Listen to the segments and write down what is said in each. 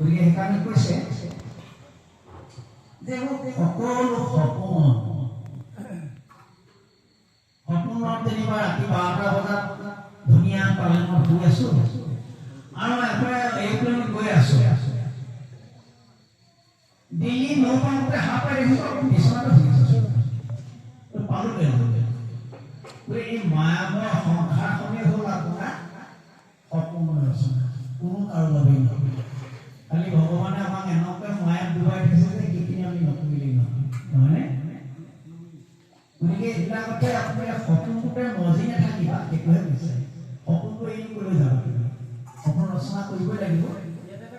গতিকে সেইকাৰণে কৈছে সকলো বাৰটা বজাত পালেঙত শুই আছো আৰু এফালে এৰোপ্লেনত গৈ আছো দিল্লী নৌ পাওঁতে সাৰ পাই দেখিছো বিচনাতে শুই আছো পালো কেনেকৈ এই মায়াময় সংসাৰখনেই হ'ল আপোনাৰ কোনো কাৰো নহয় খালি ভগৱানে আমাক এনেকৈ মায়াত ডুবাই থৈছে যে সেইখিনি আমি নকৰিলেই নহয় নহয়নে গতিকে এইবিলাকতে আপুনি সপোনটোতে মজি নাথাকিবা সেইটোহে বিচাৰে সপোনটো এৰি কৰি যাব লাগিব সপোন ৰচনা কৰিবই লাগিব ইয়াত এটা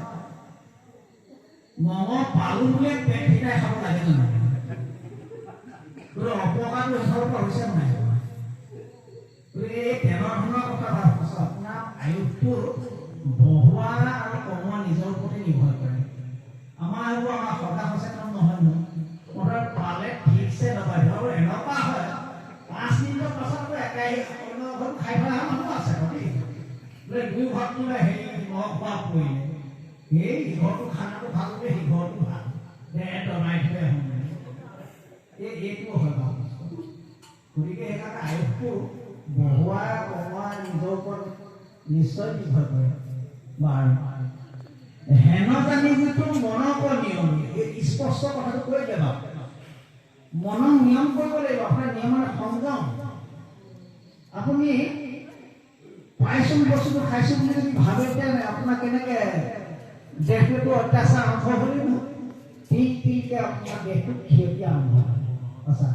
মঙহ পালো বুলিয়ে পেট ফিটাই খাব লাগে গতিকে অপকাৰটো এফালৰ পৰা হৈছে নাই? এই তেনেধৰণৰ কথা ভাব আছে আপোনাৰ আয়ুসটো বঢ়োৱা আৰু কমোৱা নিজৰ ওপৰতে নিৰ্ভৰ কৰে। আমাৰ এইবোৰ আমাৰ সদা সচেতন নহয় ন? মুঠতে পালে ঠিকছে নাপায় আৰু এনেকুৱা হয় পাঁচ মিনিটৰ পাছততো একেই অন্য ঘৰত খাই পেলাই মানুহ আছে দেই বোলে দুই ঘৰত বোলে হেৰি ন খোৱা পৰিলে এই ইঘৰটো খানাটো ভাল বোলে সিঘৰটো ভাল? দে দমাই থৈ আহোঁ এই এইটো হয় বাৰু গতিকে সেইকাৰণে আয়ুসটো বঢ়োৱা কমোৱা নিজৰ ওপৰত নিশ্চয় নিৰ্ভৰ কৰে। বাৰু হেন জানি যিটো মনক নিয়ম। এই স্পষ্ট কথাটো কৈ দিলে বাৰু। মনক নিয়ম কৰিব লাগিব আপোনাৰ নিয়ম মানে সংযম। আপুনি পাইছোঁ বস্তুটো খাইছোঁ বুলি যদি ভাবে তেতিয়া আপোনাৰ কেনেকে দেহটোতো অত্যাচাৰ আৰম্ভ হ'লেই নহয় ঠিক ঠিককে আপোনাৰ দেহটো ক্ষতি আৰম্ভ হয় সঁচা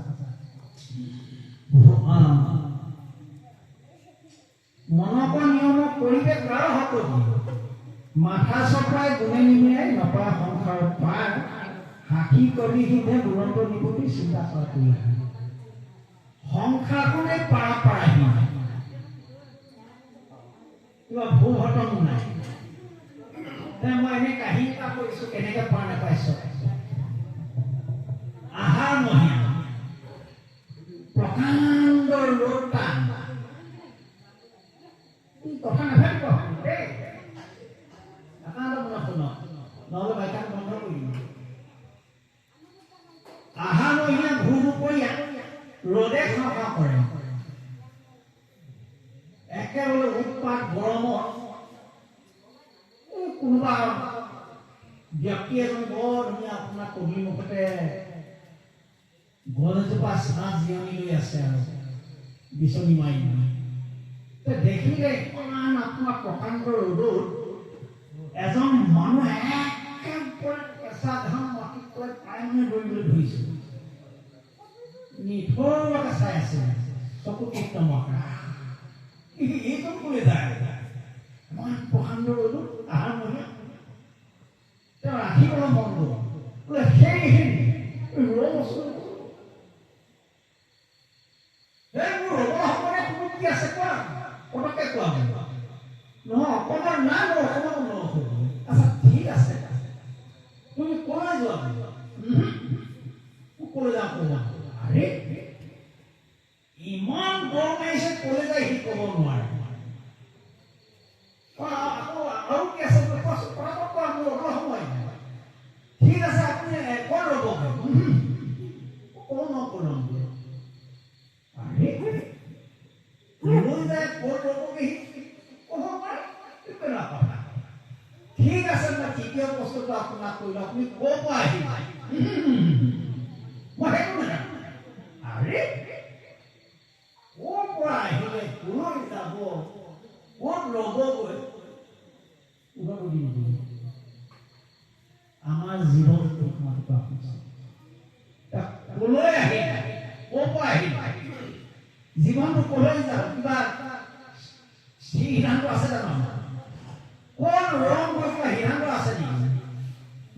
মনক নিয়ম পৰিৱেশ বাৰ হকলি মাথা চপাই গুণে নিমিয়াই নপৰা সংসাৰ পাৰ হাঁহি কলি সিধে দুৰন্ত নিপতি চিন্তা কৰা কৰি সংসাৰখনে পাৰ পাৰাহি কিবা ভুল ঘটন নাই মই এনে কাহিনী এটা কৰিছো কেনেকে পাৰ নাপাইছ আহাৰ মহীয়া প্ৰকাণ্ড ৰ'দ টান এই কথা নাভাবিব দেই একান্ত মনত শুনক নহ'লে বাইকান বন্ধ কৰি দিম আহাৰ মহীয়া ভূ দুপৰীয়া ৰ'দে খাওঁ খাওঁ কৰে একেবাৰে উৎপাত গৰমত এই কোনোবা ব্যক্তি এজন বৰ ধুনীয়া আপোনাৰ কবি মুখতে গছ এজোপা ছাঁ জিৰণি লৈ আছে আৰু বিচনী মাৰি তে দেখিলে ইমান আপোনাৰ প্ৰকাণ্ড ৰ'দত এজন মানুহ মানে প্ৰকাণ্ড ৰ'দত আহাৰ মহীয়া ৰ'বৰ সময়ত তুমি কি আছে কোৱা পটককে কোৱা মোক। নহয় নাই মোৰ অকণমান ঠিক আছে মই তৃতীয় বস্তুটো আপোনাক কৰিলোঁ আপুনি ক'ৰ পৰা আহিলে আৰে ক'ৰ পৰা আহিলে ক'লৈ যাব। ক'ত ৰ'বগৈ আমাৰ জীৱনটো মাত্ৰ কলৈ আহিল ক'ৰ পৰা আহিল জীৱনটো কলৈ ৰং গৈ কিবা সিদ্ধান্ত আছে নেকি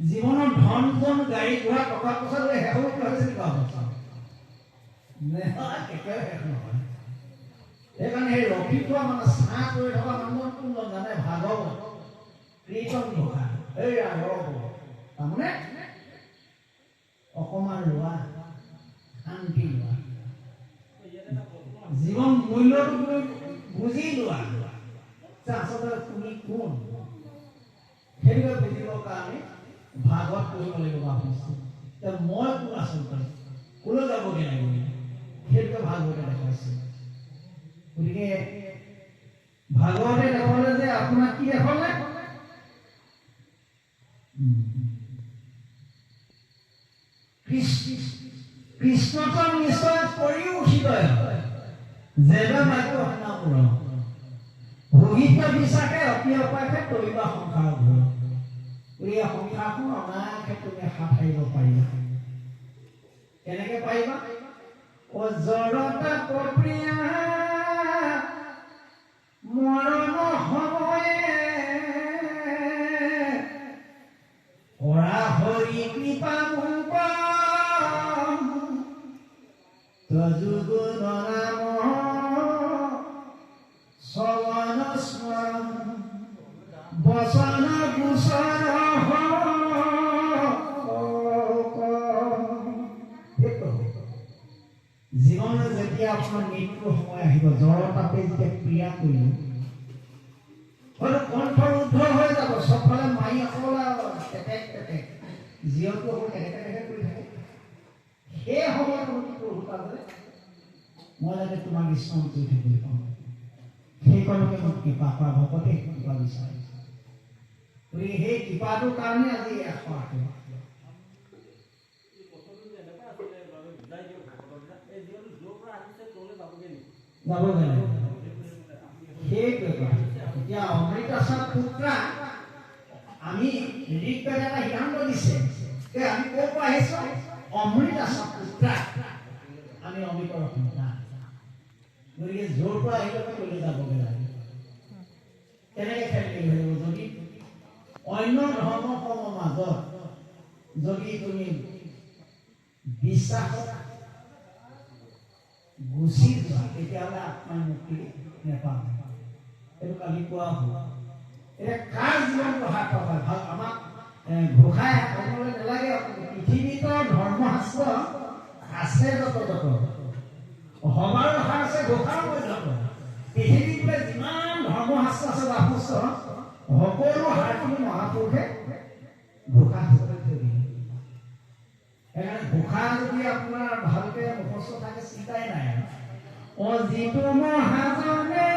জীৱনত ধন জন গাড়ী ঘোঁৰা টকা পইচা লৈ শেষ হ'ব হৈছে নেকি অৱস্থা? নহয়, একেবাৰে শেষ নহয়। সেইকাৰণে সেই ৰখি থোৱা মানে চাহ কৰি থকা মানুহৰ কোন জানে? ভাগৱত। কীৰ্তন ঘোষা। এই ৰাঘৱ। তাৰমানে অকমান লোৱা শান্তি লোৱা। জীৱন মূল্যটো বুজি লোৱা। আচলতে তুমি কোন? সেইটোকে বুজিবৰ কাৰণে ভাগৱত পঢ়িব লাগিব ভাবিছোঁ যে মই কোন আচলতে ক'লৈ যাবগৈ লাগিব সেইটোকে ভাগৱতে দেখাইছে। গতিকে ভাগৱতে দেখালে যে আপোনাক কি দেখালে কৃষ্ণটো নিশ্চয় কৰিও উঠিবই যেবে বাক্য সন্নাপুৰ ভোগিত বিশ্বাসে অতি অপাসে তৰিবা সংসাৰ ঘূৰ। এই সংসাৰখন তুমি হাত সাৰিব পাৰিবা কেনেকে পাৰিবা অজৰতা জীয়টো অকল টেটেক টেটেক কৰি থাকে সেই সময়ত মোক প্ৰভু পালে মই যাতে তোমাক স্মৰণ কৰি থাকিবলৈ পাওঁ সেইকণকে মোক কৃপা কৰা ভকতে কৃপা বিচাৰিছে গতিকে সেই কৃপাটোৰ কাৰণে আজি এশ আশী এই প্ৰশ্নটো যে এনেকুৱা আছিলে বাৰু বুজাই দিয়ক ভকতবিলাক এই যিহেতু য'ৰ পৰা আহিছে তলৈ যাবগৈ নেকি যাবগৈ লাগিব সেইটোৱে মানে আমি সেইটোৱে কথা। এতিয়া অমৃতাসৰ পুত্ৰা আমি ঋগ্বেদ এটা সিদ্ধান্ত যে আমি ক'ৰ পৰা আহিছো? অমৃতাসৰ পুত্ৰা আমি অমৃতৰ সন্তান গতিকে য'ৰ পৰা আহিলে ক'লৈ যাবগৈ লাগে। কেনেকে খেলি ধৰিব যদি অন্য ধৰ্মসমূহৰ মাজত যদি তুমি বিশ্বাসত গুচি যোৱা তেতিয়াহ'লে আত্মাই মুক্তি নেপাম এইটো কালি কোৱা হ'ল এতিয়া কাৰ জীৱন ৰখা থকা ভাল আমাক ঘোষাই ক'বলৈ নালাগে পৃথিৱীত ধৰ্মশাস্ত্ৰ আছে যত যত সবাৰ ৰখা আছে ঘোষাৰ পৃথিৱীত বোলে যিমান ধৰ্মশাস্ত্ৰ আছে বাপুস্ত্ৰ সকলো সাৰথী মহাপুৰুষে ঘোষা সেইকাৰণে ঘোষা যদি আপোনাৰ ভালকে মুখস্থ থাকে চিন্তাই নাই। অ যিটো মহাজনে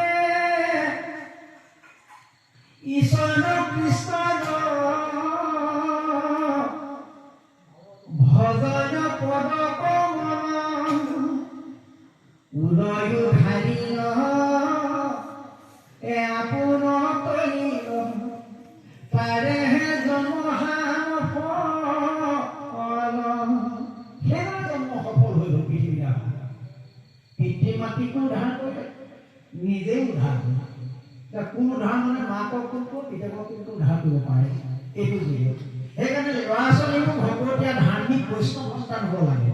এইটো জৰিয়তে সেইকাৰণে ল'ৰা ছোৱালীবোৰ ভগৱতীয়া ধাৰ্মিক বৈষ্ণৱ সন্তান হ'ব লাগে।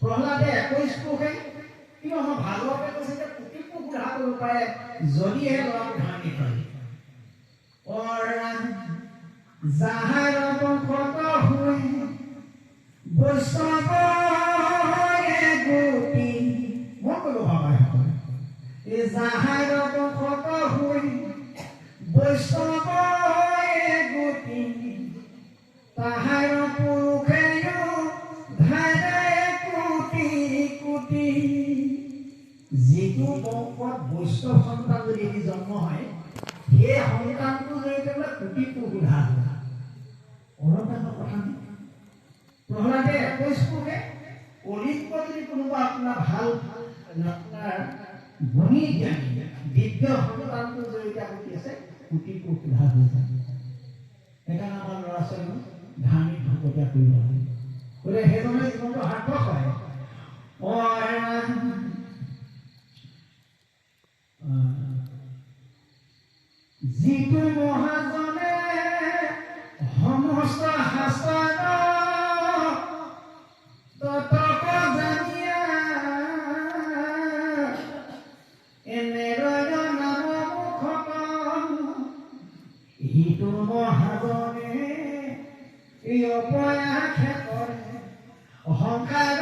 প্ৰহ্লাদে একৈশ কোষে কিন্তু আমাৰ ভাগৱতে কৈছে যে কোটি উদ্ধাৰ কৰিব পাৰে যদিহে ল'ৰাটো ধাৰ্মিক হয়। গতি মই ক'লো ভাবাসকলে এই যাহাৰ সেই সন্তানটো জৰিয়তে বোলে কোটি কথা নেকি প্ৰহ্লাদে একৈশ কোষে কলিত যদি কোনোবা আপোনাৰ ভাল আপোনাৰ গুণী জ্ঞানী দিব্য সন্তানটোৰ জৰিয়তে আপুনি কি আছে কোটি পুৰুষ উদ্ধাৰ হৈ যায় সেইকাৰণে আমাৰ ল'ৰা ছোৱালীবোৰ ধাৰ্মিক ভকতীয়া কৰিব লাগে গতিকে সেইজনে জীৱনটো সাৰ্থক হয় অ যিটো মহাজনে সমস্ত শাস্ত্ৰ ততক জানিয়া এনেদৰে নাম মুখতম সিটো মহাজনে এই অপয়াসে কৰে, অহংকাৰ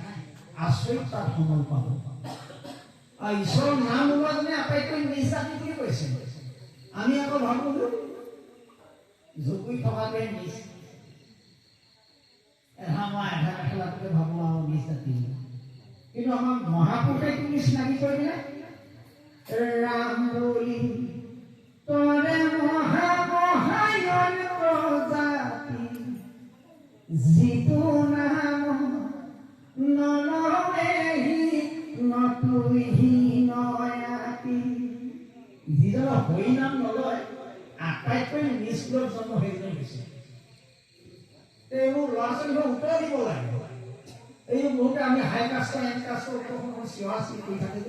আচৰিত তাত সমল পাব। আৰু ঈশ্বৰৰ নাম ওলোৱাজনে আটাইতকৈ নিজাতি বুলি কৈছে আমি আকৌ ভাবো জুপুৰি থকাটোৱে নিজ এধা মই আধা মেখেলাটোকে ভাবো আৰু নিজ কিন্তু আমাৰ মহাপুৰুষে কি চিনাকি কৰি দিলে ৰাম বুলি তৰে মহা মহায়ন প্ৰজাতি যিটো যিজনৰ হৰি নাম নলয়, আটাইতকৈ নিষ্প্ৰভ জন্ম সেইজনে হৈছে। এইবোৰ ল'ৰা ছোৱালীবোৰক উত্তৰ দিব লাগিব এই বহুতে আমি হাই কাষ্টৰ এন কাষ্টৰ ওপৰত চিঞৰা কৰি থাকে।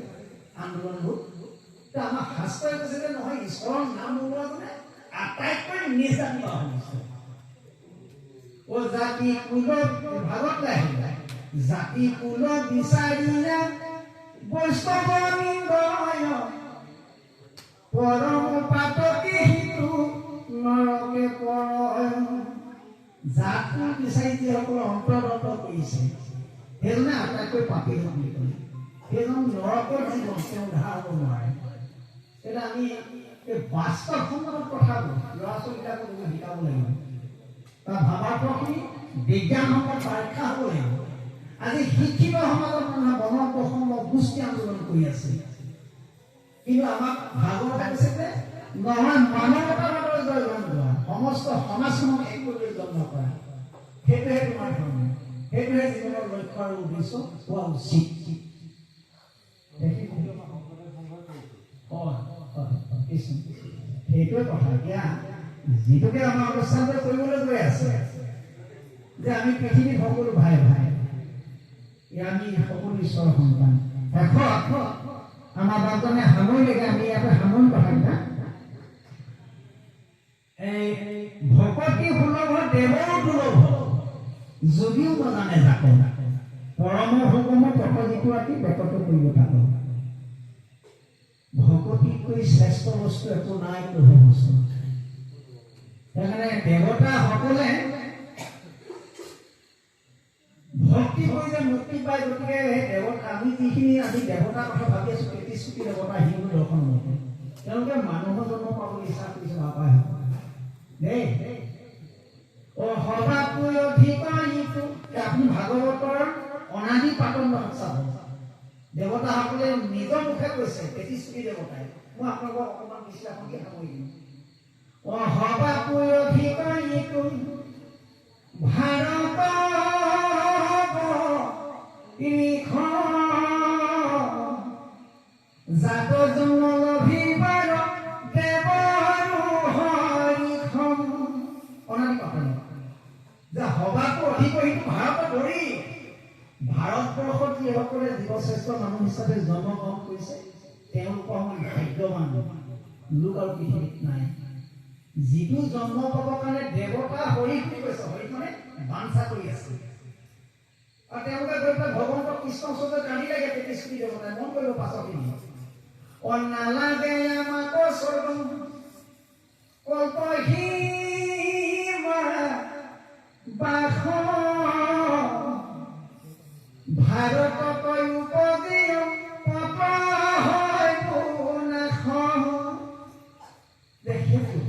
আন্দোলনবোৰ আমাৰ শাস্ত্ৰই কৈছে যে নহয়, ঈশ্বৰৰ নাম ওলোৱা মানে আটাইতকৈ নিজাতি হৈছে ও জাতি কুল ভাগত আহিলে জাতি কুল বিচাৰিলে বৈষ্ণৱ নিন্দয় পৰম পাতকি হিতু নৰকে পৰয় কৰিছে। সেইজনে আটাইতকৈ পাপী বুলি ক'লে সেইজন নৰকৰ জীৱন নোৱাৰে। এতিয়া আমি এই বাস্তৱসন্মত কথাবোৰ ল'ৰা ছোৱালীবিলাকক শিকাব লাগিব। তাৰ ভাৱাৰ্থখিনি বিজ্ঞানসন্মত পৰীক্ষা হ'ব লাগিব। আজি শিক্ষিত সমাজত মানুহে বনপ্ৰসংগ গোষ্ঠী আন্দোলন কৰি আছে। কিন্তু আমাক ভাগৱতে কৈছে যে নহয় মানৱতাবাদৰ জয় জন্ম লোৱা সমস্ত সমাজখনক এক কৰি জন্ম কৰা সেইটোহে তোমাৰ ধৰ্ম। সেইটোহে জীৱনৰ লক্ষ্য আৰু উদ্দেশ্য হোৱা উচিত। সেইটোৱে কথা। এতিয়া যিটোকে আমাৰ অনুষ্ঠানটো কৰিবলৈ গৈ আছে যে আমি পৃথিৱীৰ সকলো ভাই ভাই আমি সকলো ঈশ্বৰৰ সন্তান। শেষত আমাৰ বাজনে সামৰিলেকে আমি ইয়াতে সামৰি কথাকেইটা এই ভকতি সুলভ, দেৱৰ দুৰ্লভ যদিও নজানে যাক পৰম হুকুম পথ যিটো আঁকি বেকত কৰিব তাক ভকতিতকৈ শ্ৰেষ্ঠ বস্তু একো নাই প্ৰভু বস্তু। সেইকাৰণে দেৱতাসকলে ভক্তি কৰি যে মুক্তি পায় গতিকে দেৱতা আমি যিখিনি আমি দেৱতাৰ কথা ভাবি আছো তেত্ৰিছ কোটি দেৱতা হিন্দু দৰ্শন নকৰোঁ। তেওঁলোকে মানুহৰ জন্ম পাবলৈ ইচ্ছা কৰিছে বাপাই দেই অ সৰ্বাতকৈ অধিক ইটো আপুনি ভাগৱতৰ অনাদি পাতন চাব। দেৱতাসকলে নিজৰ মুখে কৈছে কোটি দেৱতাই। মই আপোনালোকক অকণমান বিশ্লেষণ দি সামৰি দিম। অ সৰ্বাতকৈ অধিক ইটো ভাৰত জাত জনলভিবাৰ দেৱৰো হৰিখন অনাদি যে সবাতো অধিক সেইটো ভাৰতত ধৰি ভাৰতবৰ্ষত যিসকলে জীৱশ্ৰেষ্ঠ মানুহ হিচাপে জন্মগ্ৰহণ কৰিছে তেওঁলোকৰ সমান ভাগ্যৱান লোক আৰু পৃথিৱীত নাই যিটো জন্ম পাবৰ কাৰণে দেৱতা হৰি বুলি কৈছে হৰি মানে বাঞ্ছা কৰি আছে আর তেওঁলোকে গৈ পেলাই ভগৱন্তক কৃষ্ণ ওচৰলৈ কান্দিলেগে তেতিয়া স্ত্ৰী দেৱতাই মন কৰিব পাছত নালাগে আমাক চৰম কল্পহী বাস ভাৰতক উপদেয় দেখিছো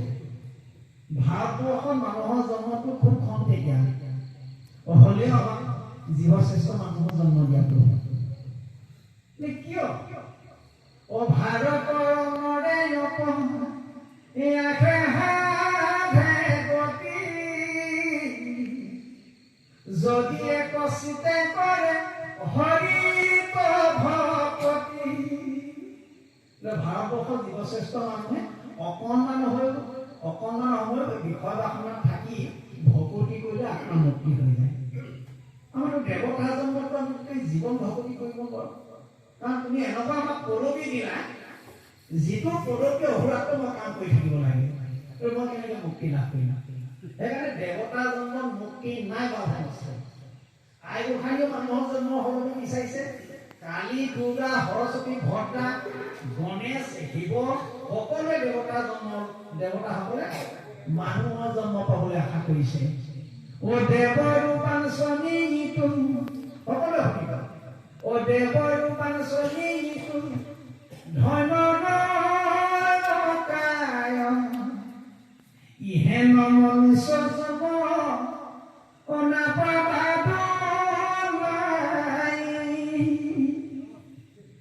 ভাৰতবৰ্ষৰ মানুহৰ জন্মটো খুব কম তেতিয়া। হ'লেও জীৱশ্ৰেষ্ঠ মানুহৰ জন্ম দিয়াটো। কিয়? গতি। যদি একচিতে কৰে বোলে ভাৰতবৰ্ষৰ জীৱশ্ৰেষ্ঠ মানুহে অকণমান হৈ অকণমান সময় বিষয় বাসনাত থাকি ভকতি কৰিলে আত্মা মুক্তি হৈ যায়। দেৱতা আমি গোটেই জীৱন ভকতি কৰিব কাৰণ তুমি এনেকুৱা আমাক পদবী দিলা যিটো পদবী অহোৰাতো মই কাম কৰি থাকিব লাগে মই মুক্তি লাভ কৰিম সেইকাৰণে মুক্তি নাই আই গোসাঁনীও মানুহৰ জন্ম হ'বলৈ বিচাৰিছে কালী দুৰ্গা সৰস্বতী ভদ্ৰা গণেশ শিৱ সকলোৱে দেৱতা জন্ম দেৱতাসকলে মানুহৰ জন্ম পাবলৈ আশা কৰিছে ও দেব রূপান সনিহিতুম সকলো শুনিব ও দেব রূপান সনিহিতুম ধন ইহে নম সব কনা পাব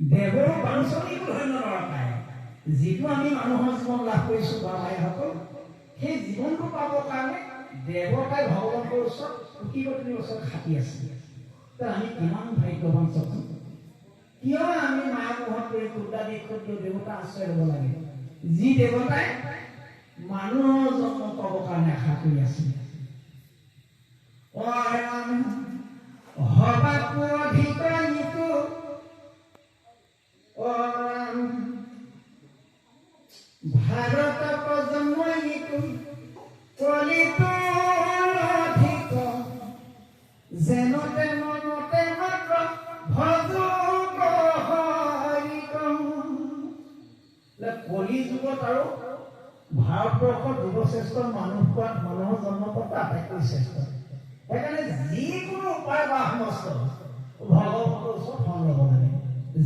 দেৱৰ বাঞ্চনী ধন্য নৰকায় যিটো আমি মানুহৰ জীৱন লাভ কৰিছোঁ বা আইসকল সেই জীৱনটো পাবৰ কাৰণে দেৱতাই ভগৱানৰ ওচৰত কোটি কোটি ওচৰত খাটি আছে? ত আমি কিমান ভাগ্যৱান চকু কিয় আমি মায়া মোহত কৰি কুৰ্তা দেশত দেৱতা আশ্ৰয় ল'ব লাগে? যি দেৱতাই মানুহৰ জন্ম পাবৰ কাৰণে আশা কৰি আছে। হবাকু অধিক ইটো অৰাম ভাৰত প্ৰজন্ম যেন তেন মতে মাত্ৰ ভজো কলি যুগত আৰু ভাৰতবৰ্ষৰ যুৱশ্ৰেষ্ঠ মানুহ পোৱাত মানুহৰ জন্ম পোৱাটো আটাইতকৈ শ্ৰেষ্ঠ। সেইকাৰণে যিকোনো উপায় বা সমস্ত ভগৱতৰ ওচৰত ধন ল'ব লাগে।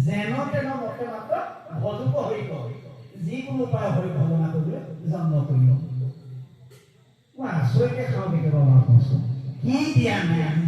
যেন তেন মতে মাত্ৰ ভজুক হৰিক যিকোনো উপায় হৰি ভজনা কৰিবলৈ জন্ম কৰি লওঁ মই আচৰিতে খাওঁ কেতিয়াবা কি দিয়া নাই আমি?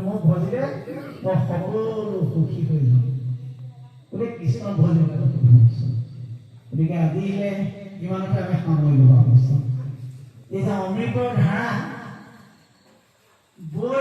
মোক ভজিলে মই সকলো সুখী হৈ যাম। গতিকে কিছুমান ভজিব গতিকে আজিলে ইমানতে আমি সামৰি ল'ব পাৰিছোঁ। এতিয়া অমৃতৰ ধাৰা বৈ